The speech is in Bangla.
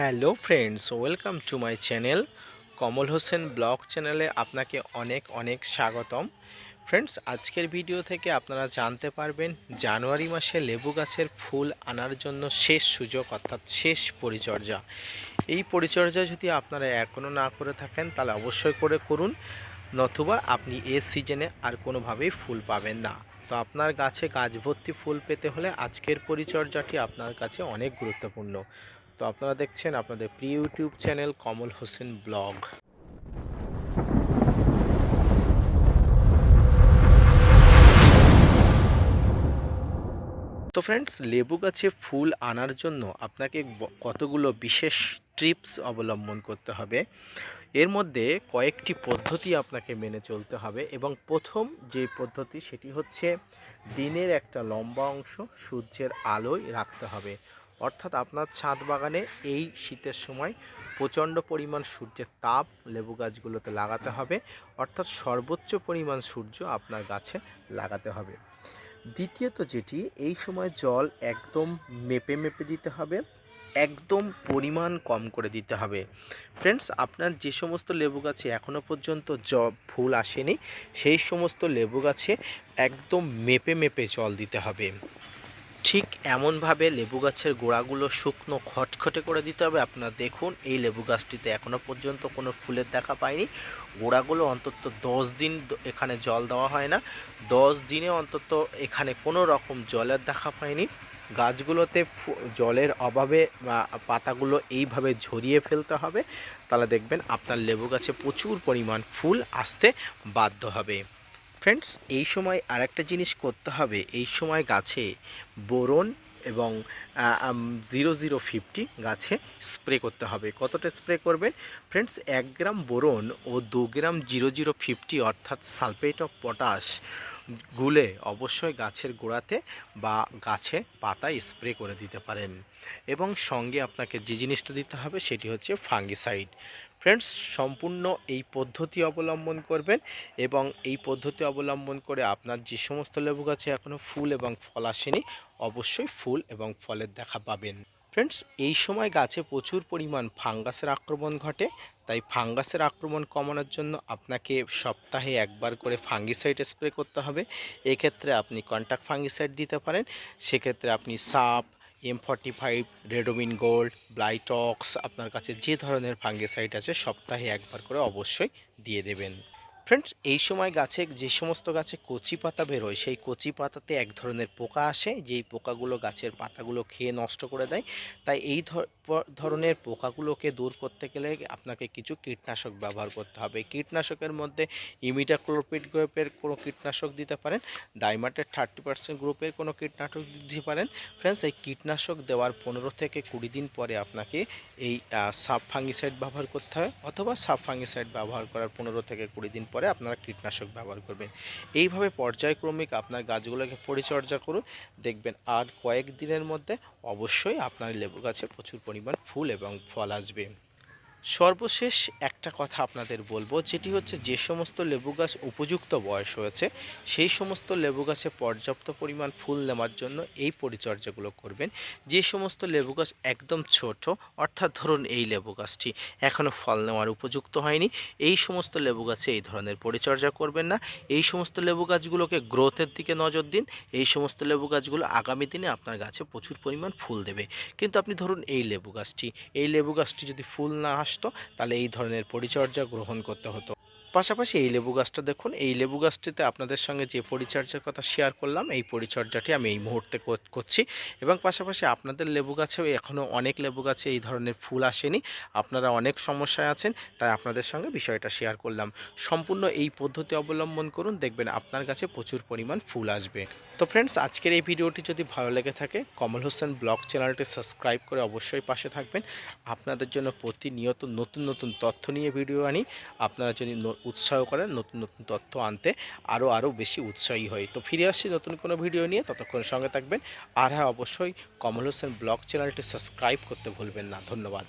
Hello friends, welcome to my channel Kamal Hossain blog চ্যানেলে আপনাকে অনেক অনেক স্বাগতম। ফ্রেন্ডস, আজকের ভিডিও থেকে আপনারা জানতে পারবেন জানুয়ারি মাসে লেবু গাছের ফুল আনার জন্য শেষ সুযোগ, অর্থাৎ শেষ পরিচর্যা। এই পরিচর্যা যদি আপনারা এখনও না করে থাকেন, তাহলে অবশ্যই করে করুন, নতুবা আপনি এ সিজনে আর কোনোভাবেই ফুল পাবেন না। তো আপনার গাছে গাছ ভর্তি ফুল পেতে হলে আজকের পরিচর্যাটি আপনার কাছে অনেক গুরুত্বপূর্ণ। তো আপনারা দেখছেন আপনাদের প্রিয় YouTube channel Kamal Hossain blog. তো ফ্রেন্ডস লেবু গাছে ফুল আনার জন্য আপনাকে কতগুলো বিশেষ ট্রিপস অবলম্বন করতে হবে। এর মধ্যে কয়েকটি পদ্ধতি আপনাকে মেনে চলতে হবে এবং প্রথম যে পদ্ধতি সেটি হচ্ছে দিনের একটা লম্বা অংশ সূর্যের আলোয় রাখতে হবে। অর্থাৎ আপনার ছাদ বাগানে এই শীতের সময় প্রচণ্ড পরিমাণ সূর্যের তাপ লেবু গাছগুলোতে লাগাতে হবে। অর্থাৎ সর্বোচ্চ পরিমাণ সূর্য আপনার গাছে লাগাতে হবে। দ্বিতীয়ত যেটি, এই সময় জল একদম মেপে মেপে দিতে হবে, একদম পরিমাণ কম করে দিতে হবে। ফ্রেন্ডস, আপনার যে সমস্ত লেবু গাছে এখনও পর্যন্ত জ, ফুল আসেনি, সেই সমস্ত লেবু গাছে একদম মেপে মেপে জল দিতে হবে। ঠিক এমনভাবে লেবু গাছের গোড়াগুলো শুকনো খটখটে করে দিতে হবে। আপনারা দেখুন, এই লেবু গাছটিতে এখনও পর্যন্ত কোনো ফুলের দেখা পায়নি গোড়াগুলো অন্তত দশ দিন এখানে জল দেওয়া হয় না। দশ দিনে অন্তত এখানে কোনো রকম জলের দেখা পায়নি গাছগুলোতে জলের অভাবে পাতাগুলো এইভাবে ঝরিয়ে ফেলতে হবে। তাহলে দেখবেন আপনার লেবু গাছে প্রচুর পরিমাণ ফুল আসতে বাধ্য হবে। ফ্রেন্ডস এই সময় আরেকটা জিনিস করতে হবে। এই সময় গাছে বোরন এবং জিরো জিরো ফিফটি গাছে স্প্রে করতে হবে। কতটা স্প্রে করবেন? ফ্রেন্ডস এক গ্রাম বোরন ও দু গ্রাম জিরো জিরো ফিফটি অর্থাৎ সালফেট অফ পটাশ গুলে অবশ্যই গাছের গোড়াতে বা গাছে পাতায় স্প্রে করে দিতে পারেন। এবং সঙ্গে আপনাকে যে জিনিসটা দিতে হবে সেটি হচ্ছে ফাঙ্গিসাইড ফ্রেন্ডস সম্পূর্ণ এই পদ্ধতি অবলম্বন করবেন এবং এই পদ্ধতি অবলম্বন করে আপনার যে সমস্ত লেবু গাছে এখনও ফুল এবং ফল আসেনি, অবশ্যই ফুল এবং ফলের দেখা পাবেন। ফ্রেন্ডস এই সময় গাছে প্রচুর পরিমাণ ফাঙ্গাসের আক্রমণ ঘটে, তাই ফাঙ্গাসের আক্রমণ কমানোর জন্য আপনাকে সপ্তাহে একবার করে ফাঙ্গিসাইড স্প্রে করতে হবে। এক্ষেত্রে আপনি কন্ট্যাক্ট ফাঙ্গিসাইড দিতে পারেন, সেক্ষেত্রে আপনি সাপ M forty five Ridomil gold Blitox আপনার কাছে যে ধরনের ফাঙ্গিসাইড আছে সপ্তাহে একবার করে অবশ্যই দিয়ে দেবেন। ফ্রেন্ডস এই সময় গাছে যে সমস্ত গাছে কচি পাতা বেরোয় সেই কচি পাতাতে এক ধরনের পোকা আসে। যেই পোকাগুলো গাছের পাতাগুলো খেয়ে নষ্ট করে দেয়, তাই এই ধর- ধরনের পোকাগুলোকে দূর করতে গেলে আপনাকে কিছু কীটনাশক ব্যবহার করতে হবে। কীটনাশকের মধ্যে ইমিটাক্লোপিড গ্রুপের কোনো কীটনাশক দিতে পারেন, ডাইমাটের থার্টি পার্সেন্ট গ্রুপের কোনো কীটনাশক দিতে পারেন। ফ্রেন্ডস এই কীটনাশক দেওয়ার পনেরো থেকে কুড়ি দিন পরে আপনাকে এই সাব ফাঙ্গিসাইড ব্যবহার করতে হয় অথবা সাব ফাঙ্গিসাইড ব্যবহার করার পনেরো থেকে কুড়ি দিন পরে আপনারা কীটনাশক ব্যবহার করবেন। এইভাবে পর্যায়ক্রমিক আপনার গাছগুলোকে পরিচর্যা করুন। দেখবেন আর কয়েক দিনের মধ্যে অবশ্যই আপনার লেবু গাছে প্রচুর পরিমাণ ফুল এবং ফল আসবে। সর্বশেষ একটা কথা আপনাদের বলব, যেটি হচ্ছে যে সমস্ত লেবু গাছ উপযুক্ত বয়স হয়েছে, সেই সমস্ত লেবু গাছে পর্যাপ্ত পরিমাণ ফুল নেওয়ার জন্য এই পরিচর্যাগুলো করবেন। যে সমস্ত লেবু গাছ একদম ছোট, অর্থাৎ ধরুন এই লেবু গাছটি এখনও ফল নেওয়ার উপযুক্ত হয়নি, এই সমস্ত লেবু গাছে এই ধরনের পরিচর্যা করবেন না। এই সমস্ত লেবু গাছগুলোকে গ্রোথের দিকে নজর দিন, এই সমস্ত লেবু গাছগুলো আগামী দিনে আপনার গাছে প্রচুর পরিমাণ ফুল দেবে। কিন্তু আপনি ধরুন এই লেবু গাছটি, এই লেবু গাছটি যদি ফুল না আসতো তাহলে এই ধরনের পরিচর্যা গ্রহণ করতে হতো। পাশাপাশি এই লেবু গাছটা দেখুন, এই লেবু গাছটিতে আপনাদের সঙ্গে যে পরিচর্যার কথা শেয়ার করলাম, এই পরিচর্যাটি আমি এই মুহূর্তে কর- করছি এবং পাশাপাশি আপনাদের লেবু গাছেও এখনও অনেক লেবু গাছে এই ধরনের ফুল আসেনি। আপনারা অনেক সমস্যায় আছেন, তাই আপনাদের সঙ্গে বিষয়টা শেয়ার করলাম। সম্পূর্ণ এই পদ্ধতি অবলম্বন করুন, দেখবেন আপনার কাছে প্রচুর পরিমাণ ফুল আসবে। তো ফ্রেন্ডস আজকের এই ভিডিওটি যদি ভালো লেগে থাকে, কমল হোসেন ব্লগ চ্যানেলটি সাবস্ক্রাইব করে অবশ্যই পাশে থাকবেন। আপনাদের জন্য প্রতিনিয়ত নতুন নতুন তথ্য নিয়ে ভিডিও আনি। আপনারা যদি উৎসাহ করেন, নতুন নতুন তথ্য আনতে আরও আরও বেশি উৎসাহী হয়। তো ফিরে আসছি নতুন কোনো ভিডিও নিয়ে। ততক্ষণ সঙ্গে থাকবেন। আর হ্যাঁ অবশ্যই কমল হোসেন ব্লগ চ্যানেলটি সাবস্ক্রাইব করতে ভুলবেন না। ধন্যবাদ।